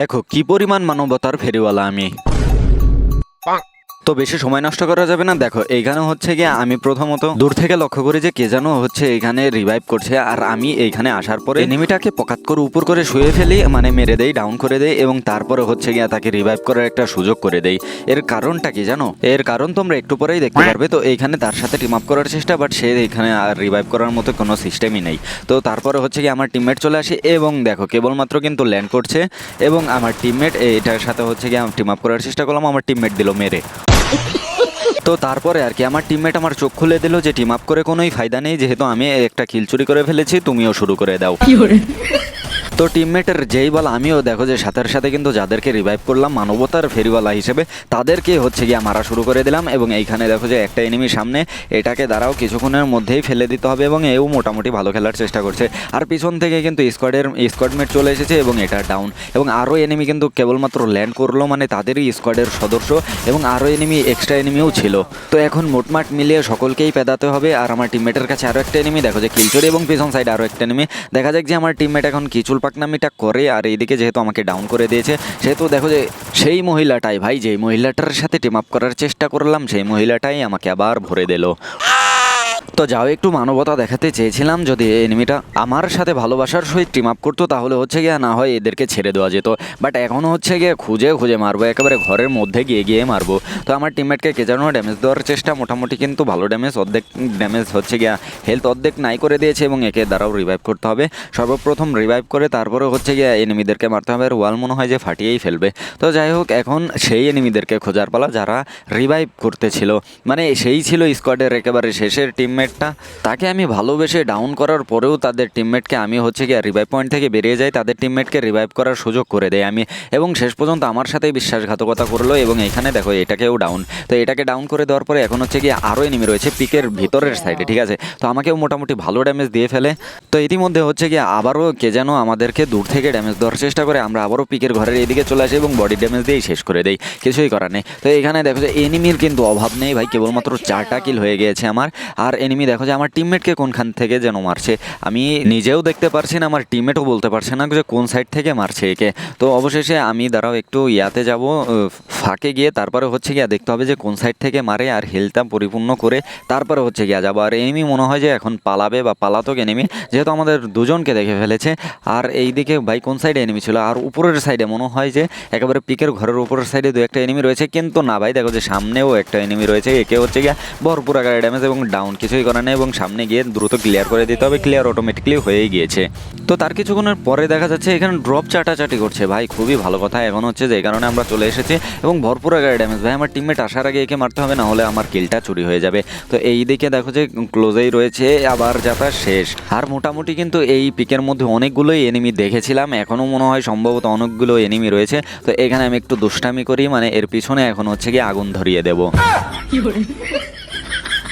দেখো কি পরিমাণ মানবতার ফেরিওয়ালা আমি। তো বেশি সময় নষ্ট করা যাবে না। দেখো এইখানে হচ্ছে গিয়ে আমি প্রথমত দূর থেকে লক্ষ্য করি যে কে যেন হচ্ছে এখানে রিভাইভ করছে আর আমি এইখানে আসার পরে এনিমিটাকে পকাত করে উপর করে শুয়ে ফেলি মানে মেরে দেই ডাউন করে দেই এবং তারপরে হচ্ছে গিয়ে তাকে রিভাইভ করার একটা সুযোগ করে দেই। এর কারণটা কি জানো? এর কারণ তোমরা একটু পরেই দেখতে পারবে। তো এইখানে তার সাথে টিম আপ করার চেষ্টা বাট সে এখানে আর রিভাইভ করার মতো কোনো সিস্টেমই নেই। তো তারপরে হচ্ছে গিয়ে আমার টিমমেট চলে আসে এবং দেখো, কেবলমাত্র কিন্তু ল্যান্ড করছে এবং আমার টিমমেট এটার সাথে হচ্ছে কি টিম আপ করার চেষ্টা করলাম, আমার টিমমেট দিল মেরে। তো তারপরে আর কি, আমার টিমমেট আমার চোখ খুলে দিল যে টিম আপ করে কোনোই ফায়দা নেই, যেহেতু আমি একটা কিল চুরি করে ফেলেছি, তুমিও শুরু করে দাও। তো টিমমেটের যেই বল আমিও দেখো যে সাথে সাথে কিন্তু যাদেরকে রিভাইভ করলাম, মানবতার ফেরিওয়ালা হিসেবে, তাদেরকে হচ্ছে গিয়ে মারা শুরু করে দিলাম এবং এইখানে দেখো যে একটা এনিমি সামনে, এটাকে দাঁড়াও কিছুক্ষণের মধ্যেই ফেলে দিতে হবে এবং এও মোটামুটি ভালো খেলার চেষ্টা করছে। আর পিছন থেকে কিন্তু স্কোয়াডের স্কোয়াডমেট চলে এসেছে এবং এটা ডাউন এবং আরও এনিমি কিন্তু কেবলমাত্র ল্যান্ড করল মানে তাদেরই স্কোয়াডের সদস্য এবং আরও এনিমি এক্সট্রা এনিমিও ছিল। তো এখন মোটমাট মিলিয়ে সকলকেই পেদাতে হবে। আর আমার টিমমেটের কাছে আরও একটা এনিমি দেখো যে কিলচুরি এবং পিছন সাইডে আরও একটা এনিমি দেখা যাক যে আমার টিমমেট এখন কিচুল পাকনামিটা করে আর এইদিকে যেহেতু আমাকে ডাউন করে দিয়েছে, সেহেতু দেখো যে সেই মহিলাটাই, ভাই, যেই মহিলাটার সাথে টিম আপ করার চেষ্টা করলাম, সেই মহিলাটাই আমাকে আবার ভরে দিল। তো যাও, একটু মানবতা দেখাতে চেয়েছিলাম যদি এই এনিমিটা আমার সাথে ভালোবাসার সহিত টিম আপ করতো, তাহলে হচ্ছে গিয়ে না হয় এদেরকে ছেড়ে দেওয়া যেত। বাট এখনও হচ্ছে গিয়ে খুঁজে খুঁজে মারবো, একেবারে ঘরের মধ্যে গিয়ে গিয়ে মারবো। তো আমার টিমমেটকে কে যেন ড্যামেজ দেওয়ার চেষ্টা মোটামুটি কিন্তু ভালো ড্যামেজ অর্ধেক ড্যামেজ হচ্ছে গিয়া হেলথ অর্ধেক নাই করে দিয়েছে এবং একে দ্বারাও রিভাইভ করতে হবে। সর্বপ্রথম রিভাইভ করে তারপরে হচ্ছে গিয়ে এনিমিদেরকে মারতে হবে, আর ওয়াল মনে হয় যে ফাটিয়েই ফেলবে। তো যাই হোক, এখন সেই এনিমিদেরকে খোঁজার পালা যারা রিভাইভ করতেছিল মানে সেই ছিল স্কোয়াডের একেবারে শেষের টিমমেটটা তাকে আমি ভালোবেসে ডাউন করার পরেও তাদের টিমমেটকে আমি হচ্ছে গিয়ে রিভাইভ পয়েন্ট থেকে বেরিয়ে যাই, তাদের টিমমেটকে রিভাইভ করার সুযোগ করে দেয় আমি। এবং শেষ পর্যন্ত আমার সাথেই বিশ্বাসঘাতকতা করল এবং এখানে দেখো এটাকেও ডাউন তো এটাকে ডাউন করে দেওয়ার পরে এখন হচ্ছে গিয়ে আরও এনিমি রয়েছে পিকের ভিতরের সাইডে ঠিক আছে? তো আমাকেও মোটামুটি ভালো ড্যামেজ দিয়ে ফেলে। তো ইতিমধ্যে হচ্ছে গিয়ে আবারও কে যেন আমাদেরকে দূর থেকে ড্যামেজ দেওয়ার চেষ্টা করে, আমরা আবারও পিকের ঘরের এদিকে চলে আসি এবং বডি ড্যামেজ দিয়েই শেষ করে দেই। কিছুই করার নেই। তো এখানে দেখো যে এনিমির কিন্তু অভাব নেই ভাই, কেবলমাত্র চারটা কিল হয়ে গিয়েছে আমার। আর এনিমি, দেখো যে আমার টিমমেটকে কোনখান থেকে যেন মারছে। আমি নিজেও দেখতে পারছি না, আমার টিমমেটও বলতে পারছে না যে কোন সাইড থেকে মারছে একে। তো অবশেষে আমি, দাঁড়াও, একটু ইয়াতে যাব ফাঁকে গিয়ে, তারপরে হচ্ছে গিয়া দেখতে হবে যে কোন সাইড থেকে মারে আর হেলথটা পরিপূর্ণ করে তারপরে হচ্ছে গিয়া যাব। আর এনিমি মনে হয় যে এখন পালাবে বা পালাতক এনিমি যেহেতু আমাদের দুজনকে দেখে ফেলেছে। আর এইদিকে ভাই, কোন সাইডে এনিমি ছিল? আর উপরের সাইডে মনে হয় যে একেবারে পিকের ঘরের উপরের সাইডে দু একটা এনিমি রয়েছে, কিন্তু না ভাই, দেখো যে সামনেও একটা এনিমি রয়েছে, একে হচ্ছে গিয়া ভরপুর আকারে ড্যামেজ এবং ডাউন কিছুই করার নেই এবং সামনে গিয়ে দ্রুত ক্লিয়ার করে দিতে হবে ক্লিয়ার অটোমেটিকলি হয়েই গিয়েছে। তো তার কিছুক্ষণের পরে দেখা যাচ্ছে এখানে ড্রপ চাটাচাটি করছে। ভাই, খুবই ভালো কথা। এখন হচ্ছে যে, এই কারণে আমরা চলে এসেছি এবং ভরপুর আকারে ড্যামেজ ভাই, আমার টিমমেট আসার আগে একে মারতে হবে না হলে আমার কিলটা চুরি হয়ে যাবে। তো এই দিকে দেখো যে ক্লোজেই রয়েছে, আবার যাতা শেষ। আর মোটামুটি কিন্তু এই পিকের মধ্যে অনেকগুলোই এনিমি দেখেছিলাম। এখনও মনে হয় সম্ভবত অনেকগুলো এনিমি রয়েছে। তো এখানে আমি একটু দুষ্টামি করি মানে এর পিছনে এখন হচ্ছে গিয়ে আগুন ধরিয়ে দেবো।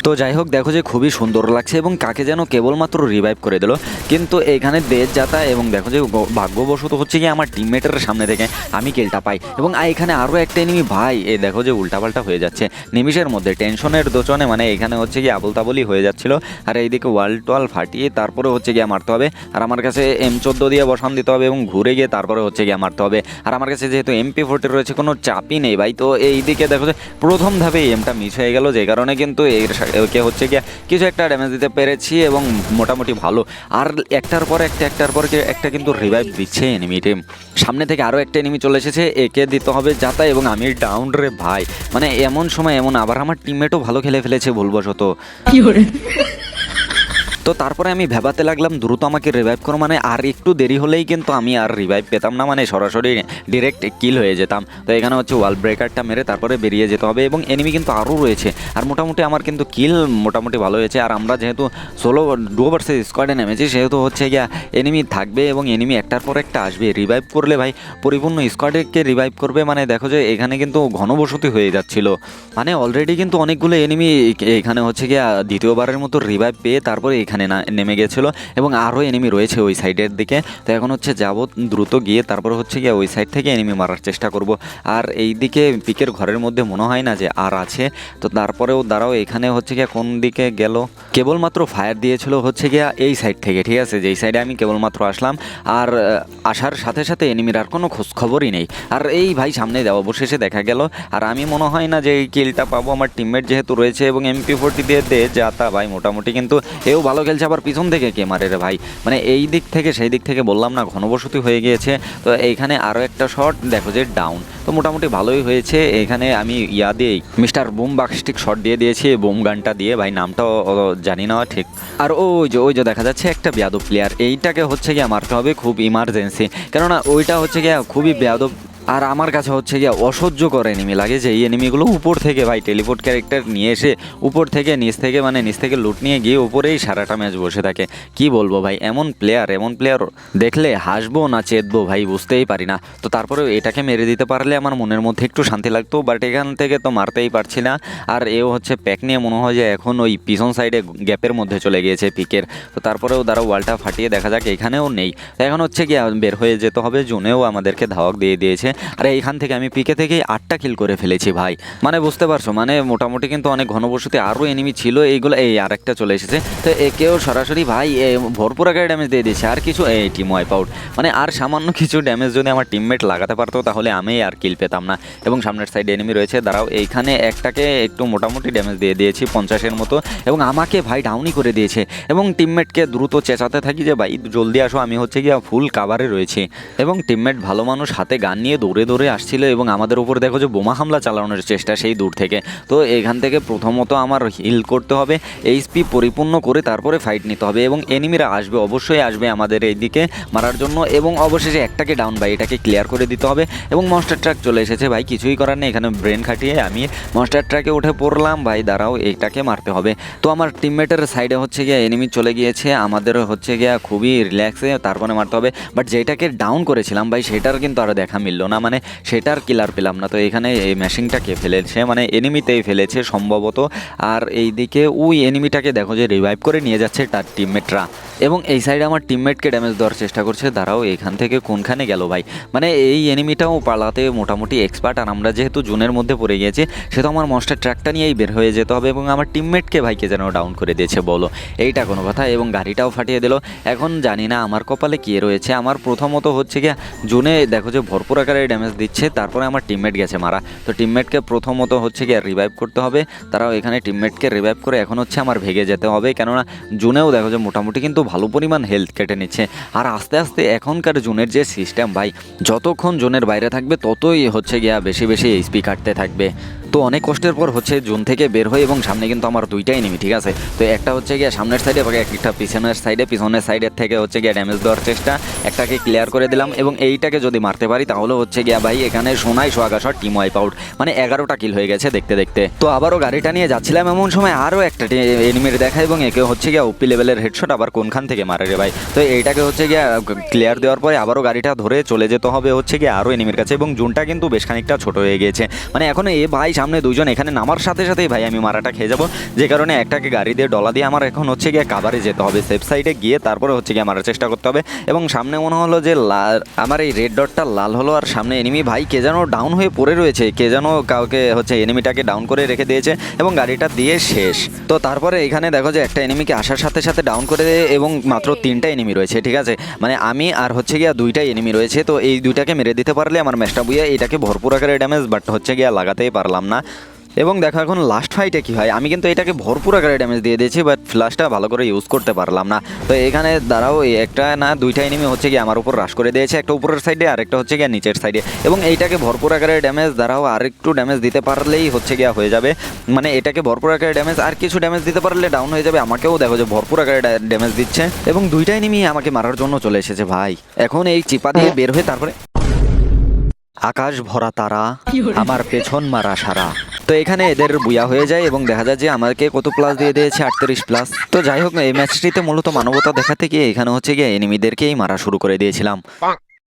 তো যাই হোক, দেখো যে খুবই সুন্দর লাগছে এবং কাকে যেন কেবলমাত্র রিভাইভ করে দিল। কিন্তু এখানে দেশ যাতা এবং দেখো যে ভাগ্যবশত হচ্ছে কি আমার টিমমেটের সামনে থেকে আমি কিলটা পাই। এবং এখানে আরও একটা এনিমি ভাই, এ দেখো যে উল্টাপাল্টা হয়ে যাচ্ছে। নিমিষের মধ্যে টেনশনের দোচনে মানে এখানে হচ্ছে কি আবল তাবলই হয়ে যাচ্ছিল। আর এইদিকে ওয়াল টোয়াল ফাটিয়ে তারপরে হচ্ছে গিয়ে মারতে হবে। আর আমার কাছে এম চোদ্দ দিয়ে বসান দিতে হবে এবং ঘুরে গিয়ে তারপরে হচ্ছে গিয়ে মারতে হবে। আর আমার কাছে যেহেতু এমপি ফোর্টি রয়েছে, কোনো চাপই নেই, ভাই। তো এই দিকে দেখো যে প্রথম ধাপে এমটা মিস হয়ে গেল, যে কারণে কিন্তু এর একে হচ্ছে গিয়ে কিছু একটা ড্যামেজ দিতে পেরেছি এবং মোটামুটি ভালো। আর একটার পর একটা, একটার পর একটা কিন্তু রিভাইভ দিচ্ছে এনিমি টিম সামনে থেকে আরও একটা এনিমি চলে এসেছে, একে দিতে হবে যাতা এবং আমি ডাউন রে ভাই। মানে এমন সময় এমন, আবার আমার টিমমেটও ভালো খেলে ফেলেছে ভুলবশত। তো তারপরে আমি ভেবাতে লাগলাম, দ্রুত আমাকে রিভাইভ করো মানে আর একটু দেরি হলেই কিন্তু আমি আর রিভাইভ পেতাম না মানে সরাসরি ডিরেক্ট কিল হয়ে যেতাম। তো এখানে হচ্ছে ওয়াল ব্রেকারটা মেরে তারপরে বেরিয়ে যেতে হবে এবং এনিমি কিন্তু আরও রয়েছে। আর মোটামুটি আমার কিন্তু কিল মোটামুটি ভালো হয়েছে। আর আমরা যেহেতু ষোলো ডু ভার্সেস স্কোয়াডে নেমেছি, সেহেতু হচ্ছে গিয়া এনিমি থাকবে এবং এনিমি একটার পর একটা আসবে। রিভাইভ করলে ভাই পরিপূর্ণ স্কোয়াডকে রিভাইভ করবে মানে দেখো যে এখানে কিন্তু ঘনবসতি হয়ে যাচ্ছিল। মানে অলরেডি কিন্তু অনেকগুলো এনিমি এখানে হচ্ছে গিয়া দ্বিতীয়বারের মতো রিভাইভ পেয়ে তারপরে এখানে এখানে না নেমে গেছিল এবং আরও এনিমি রয়েছে ওই সাইডের দিকে। তো এখন হচ্ছে যাব দ্রুত গিয়ে তারপর হচ্ছে গিয়ে ওই সাইড থেকে এনিমি মারার চেষ্টা করব। আর এই দিকে পিকের ঘরের মধ্যে মনে হয় না যে আর আছে। তো তারপরেও দাঁড়াও, এখানে হচ্ছে গিয়ে কোন দিকে গেল? কেবলমাত্র ফায়ার দিয়েছিল হচ্ছে গিয়া এই সাইড থেকে, ঠিক আছে? যেই সাইডে আমি কেবলমাত্র আসলাম। আর আসার সাথে সাথে এনিমির আর কোনো খোঁজ খবরই নেই। আর এই ভাই সামনে যাওয়া অবশেষে দেখা গেল। আর আমি মনে হয় না যে এই কিলটা পাবো। আমার টিমমেট যেহেতু রয়েছে এবং এমপি ফোরটি দিয়ে দে, যা তা ভাই, মোটামুটি কিন্তু এও ভালো খেলছে আবার পিছন থেকে কে মারে রে ভাই? মানে এই দিক থেকে সেই দিক থেকে বললাম না, ঘনবসতি হয়ে গিয়েছে। তো এইখানে আরও একটা শট দেখো যে ডাউন তো মোটামুটি ভালোই হয়েছে। এখানে আমি ইয়া দিয়ে, মিস্টার বুম বাক্সটিক শট দিয়ে দিয়েছি বুম গানটা দিয়ে। ভাই, নামটাও জানি না ঠিক। আর ওই যে ওই যে দেখা যাচ্ছে একটা বেয়াদব প্লেয়ার এইটাকে হচ্ছে গিয়ে মারতে হবে খুব ইমার্জেন্সি কেননা ওইটা হচ্ছে গিয়ে খুবই বেয়াদব আর আমার কাছে হচ্ছে গিয়ে অসহ্যকর এনিমি লাগে যে এই এনিমিগুলো উপর থেকে ভাই টেলিপোর্ট ক্যারেক্টার নিয়ে এসে উপর থেকে, নিচ থেকে মানে নিচ থেকে লুট নিয়ে গিয়ে উপরেই সারাটা ম্যাচ বসে থাকে। কি বলব ভাই, এমন প্লেয়ার এমন প্লেয়ার দেখলে হাসবো না চেতবো ভাই, বুঝতেই পারি না। তো তারপরে এটাকে মেরে দিতে পারলে আমার মনের মধ্যে একটু শান্তি লাগতো বাট এখান থেকে তো মারতেই পারছি না। আর এও হচ্ছে প্যাক নিয়ে মনে হয় যে এখন ওই পিছন সাইডে গ্যাপের মধ্যে চলে গিয়েছে পিকের তো তারপরেও দ্বারা ওয়ালটা ফাটিয়ে দেখা যাক, এখানেও নেই। এখন হচ্ছে কি বের হয়ে যেতে হবে, জুনেও আমাদেরকে ধাওয়াক দিয়ে দিয়েছে। আর এইখান থেকে আমি পিকে থেকেই আটটা কিল করে ফেলেছি ভাই। মানে বুঝতে পারছ মানে মোটামুটি কিন্তু অনেক ঘনবসতি আরও এনিমি ছিল, এইগুলো, এই আরেকটা চলে এসেছে। তো একেও সরাসরি ভাই ভরপুর আকারে ড্যামেজ দিয়ে দিয়েছে। আর কিছু, এই টিম ওয়াইপ আউট মানে আর সামান্য কিছু ড্যামেজ যদি আমার টিমমেট লাগাতে পারতো, তাহলে আমি আর কিল পেতাম না। এবং সামনের সাইডে এনিমি রয়েছে, দাঁড়াও, এইখানে একটাকে একটু মোটামুটি ড্যামেজ দিয়ে দিয়েছি, পঞ্চাশের মতো। এবং আমাকে ভাই ডাউনই করে দিয়েছে। এবং টিমমেটকে দ্রুত চেঁচাতে থাকি যে, ভাই, জলদি আসো, আমি হচ্ছে গিয়ে ফুল কাভারে রয়েছি। এবং টিমমেট ভালো মানুষ, হাতে গান নিয়ে দৌড়ে দৌড়ে আসছিল এবং আমাদের উপর দেখো যে বোমা হামলা চালানোর চেষ্টা সেই দূর থেকে। তো এখান থেকে প্রথমত আমার হিল করতে হবে এইচপি পরিপূর্ণ করে তারপরে ফাইট নিতে হবে এবং এনিমিরা আসবে, অবশ্যই আসবে আমাদের এইদিকে মারার জন্য এবং অবশেষে একটাকে ডাউন ভাই এটাকে ক্লিয়ার করে দিতে হবে এবং মনস্টার ট্রাক চলে এসেছে। ভাই, কিছুই করার নেই, এখানে ব্রেন খাটিয়ে আমি মনস্টার ট্রাকে উঠে পড়লাম। ভাই, দাঁড়াও এইটাকে মারতে হবে। তো আমার টিমমেটের সাইডে হচ্ছে গিয়ে এনিমি চলে গিয়েছে, আমাদের হচ্ছে গিয়া খুবই রিল্যাক্সে তারপরে মারতে হবে। বাট যেটাকে ডাউন করেছিলাম ভাই, সেটার কিন্তু আর দেখা মিললো না। মানে সেটার কিলার পেলাম না। তো এখানে এই ম্যাশিংটাকে ফেলেছে মানে এনিমিতেই ফেলেছে সম্ভবত। আর এইদিকে ওই এনিমিটাকে দেখো যে রিভাইভ করে নিয়ে যাচ্ছে তার টিমমেটরা এবং এই সাইডে আমার টিমমেটকে ড্যামেজ দেওয়ার চেষ্টা করছে। দাঁড়াও, এখান থেকে কোনখানে গেল ভাই? মানে এই এনিমিটাও পালাতে মোটামুটি এক্সপার্ট আর আমরা যেহেতু জুনের মধ্যে পড়ে গিয়েছি, সে তো আমার মনস্টার ট্র্যাকটা নিয়েই বের হয়ে যেতে হবে। এবং আমার টিমমেটকে ভাইকে যেন ডাউন করে দিয়েছে, বলো। এইটা কোনো কথা। এবং গাড়িটাও ফাটিয়ে দিল। এখন জানি না আমার কপালে কী রয়েছে। আমার প্রথমত হচ্ছে গিয়ে জুনে দেখো যে ভরপুর আকারে ড্যামেজ দিচ্ছে, তারপরে আমার টিমমেট গেছে মারা। তো টিমমেটকে প্রথমত হচ্ছে গিয়ে রিভাইভ করতে হবে। তারাও এখানে টিমমেটকে রিভাইভ করে এখন হচ্ছে আমার ভেগে যেতে হবে। কেননা জুনেও দেখো যে মোটামুটি কিন্তু ভালো পরিমাণ হেলথ কেটে নিচ্ছে। আর আস্তে আস্তে এখনকার জুনের যে সিস্টেম ভাই, যতক্ষণ জোনের বাইরে থাকবে, ততই হচ্ছে গিয়া বেশি বেশি এইচপি কাটতে থাকবে। তো অনেক কষ্টের পর হচ্ছে জুন থেকে বের হয়ে এবং সামনে কিন্তু আমার দুইটাই নেমি ঠিক আছে? তো একটা হচ্ছে গিয়ে সামনের সাইডে এবং একটা পিছনের সাইডে পিছনের সাইডের থেকে হচ্ছে গিয়ে ড্যামেজ দেওয়ার চেষ্টা, একটাকে ক্লিয়ার করে দিলাম এবং এইটাকে যদি মারতে পারি তাহলে হচ্ছে গিয়া ভাই এখানে সোনাই সোয়াগা শট টিম ওয়াইপ আউট মানে এগারোটা কিল হয়ে গেছে দেখতে দেখতে। তো আবারও গাড়িটা নিয়ে যাচ্ছিলাম এমন সময় আরও একটা এনিমির দেখা এবং একে হচ্ছে গিয়া উপি লেভেলের হেডশট আবার কোনখান থেকে মারে রে ভাই? তো এইটাকে হচ্ছে গিয়া ক্লিয়ার দেওয়ার পরে আবারও গাড়িটা ধরে চলে যেতে হবে হচ্ছে গিয়ে আরও এনিমির কাছে এবং জুনটা কিন্তু বেশ খানিকটা ছোট হয়ে গিয়েছে। মানে এখন এ ভাই সামনে দুজন এখানে নামার সাথে সাথেই ভাই আমি মারাটা খেয়ে যাব। যে কারণে একটাকে গাড়ি দিয়ে ডলা দিয়ে আমার এখন হচ্ছে গিয়ে কাভারে যেতে হবে সেফ সাইডে গিয়ে তারপরে হচ্ছে গিয়ে মারার চেষ্টা করতে হবে। এবং সামনে মনে হলো যে লাল আমার এই রেড ডটটা লাল হলো আর সামনে এনিমি ভাই কে যেন ডাউন হয়ে পড়ে রয়েছে, কে যেন কাউকে হচ্ছে এনিমিটাকে ডাউন করে রেখে দিয়েছে এবং গাড়িটা দিয়ে শেষ। তো তারপরে এখানে দেখো যে একটা এনিমিকে আসার সাথে সাথে ডাউন করে দেয় এবং মাত্র তিনটা এনিমি রয়েছে, ঠিক আছে? মানে আমি আর হচ্ছে গিয়া দুইটাই এনিমি রয়েছে, তো এই দুইটাকে মেরে দিতে পারলে আমার ম্যাচটা বুঝে এটাকে ভরপুর আকারে ড্যামেজ বাট হচ্ছে গিয়া লাগাতেই পারলাম না। এবং দেখো এখন লাস্ট ফাইটে কি হয়? আমি কিন্তু এটাকে ভরপুর আকারে ড্যামেজ দিয়ে দিয়েছি বাট ফ্লাশটা ভালো করে ইউজ করতে পারলাম না। তো এখানে দাঁড়াও একটা না দুইটা এনিমি হচ্ছে গিয়ে আমার উপর রাশ করে দিয়েছে একটা উপরের সাইডে আর একটা হচ্ছে গিয়ে নিচের সাইডে এবং এইটাকে ভরপুর আকারে ড্যামেজ দাঁড়াও আর একটু ড্যামেজ দিতে পারলেই হচ্ছে গিয়া হয়ে যাবে। মানে এটাকে ভরপুর আকারে ড্যামেজ আর কিছু ড্যামেজ দিতে পারলে ডাউন হয়ে যাবে। আমাকেও দেখো যে ভরপুর আকারে ড্যামেজ দিচ্ছে। এবং দুইটা এনিমি আমাকে মারার জন্য চলে এসেছে ভাই। এখন এই চিপা দিয়ে বের হয়ে তারপরে আকাশ ভরা তারা আমার পেছন মারা সারা। তো এখানে এদের বুয়া হয়ে যায় এবং দেখা যায় যে আমাকে কত প্লাস দিয়ে দিয়েছে আটত্রিশ প্লাস তো যাই হোক এই ম্যাচটিতে মূলত মানবতা দেখাতে গিয়ে এখানে হচ্ছে গিয়ে এনিমিদেরকেই মারা শুরু করে দিয়েছিলাম।